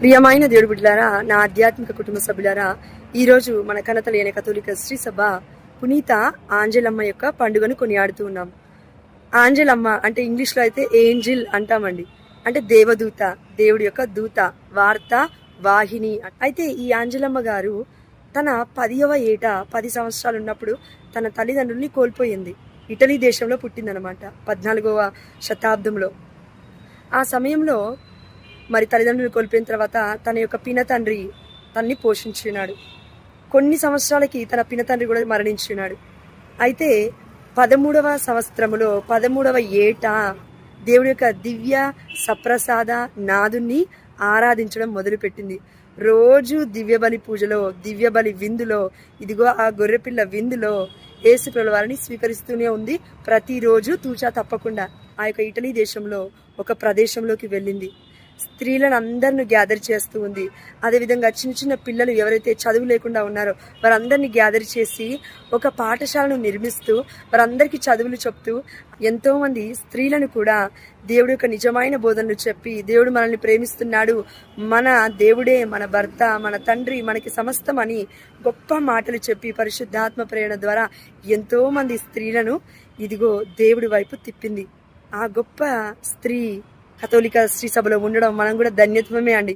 ప్రియమైన దేవుడు బిడ్డలారా నా ఆధ్యాత్మిక కుటుంబ సభ్యులారా ఈరోజు మన కనత లేని కథోలిక శ్రీ సభ పునీత ఆంజలమ్మ యొక్క పండుగను కొనియాడుతూ ఉన్నాం. ఆంజలమ్మ అంటే ఇంగ్లీష్లో అయితే ఏంజిల్ అంటామండి. అంటే దేవదూత దేవుడి యొక్క దూత వార్త వాహిని. అయితే ఈ ఆంజలమ్మ గారు తన పదియవ ఏట పది సంవత్సరాలు ఉన్నప్పుడు తన తల్లిదండ్రుల్ని కోల్పోయింది. ఇటలీ దేశంలో పుట్టిందనమాట పద్నాలుగవ శతాబ్దంలో. ఆ సమయంలో మరి తల్లిదండ్రులు కోల్పోయిన తర్వాత తన యొక్క పిన తండ్రి తన్ని పోషించినాడు. కొన్ని సంవత్సరాలకి తన పిన తండ్రి కూడా మరణించినాడు. అయితే పదమూడవ సంవత్సరములో పదమూడవ ఏట దేవుడి యొక్క దివ్య సప్రసాద నాదుని ఆరాధించడం మొదలుపెట్టింది. రోజు దివ్యబలి పూజలో దివ్యబలి విందులో ఇదిగో ఆ గొర్రెపిల్ల విందులో యేసుప్రభుల వారిని స్వీకరిస్తూనే ఉంది. ప్రతిరోజు తూచా తప్పకుండా ఆ యొక్క ఇటలీ దేశంలో ఒక ప్రదేశంలోకి వెళ్ళింది. స్త్రీలను అందరిని గ్యాదర్ చేస్తూ ఉంది. అదేవిధంగా చిన్న చిన్న పిల్లలు ఎవరైతే చదువు లేకుండా ఉన్నారో వారందరినీ గ్యాదర్ చేసి ఒక పాఠశాలను నిర్మిస్తూ వారందరికీ చదువులు చెప్తూ ఎంతోమంది స్త్రీలను కూడా దేవుడు యొక్క నిజమైన బోధనలు చెప్పి దేవుడు మనల్ని ప్రేమిస్తున్నాడు. మన దేవుడే మన భర్త మన తండ్రి మనకి సమస్తం అని గొప్ప మాటలు చెప్పి పరిశుద్ధాత్మ ప్రేరణ ద్వారా ఎంతోమంది స్త్రీలను ఇదిగో దేవుడి వైపు తిప్పింది. ఆ గొప్ప స్త్రీ కథోలిక శ్రీ సభలో ఉండడం మనం కూడా ధన్యత్వమే అండి.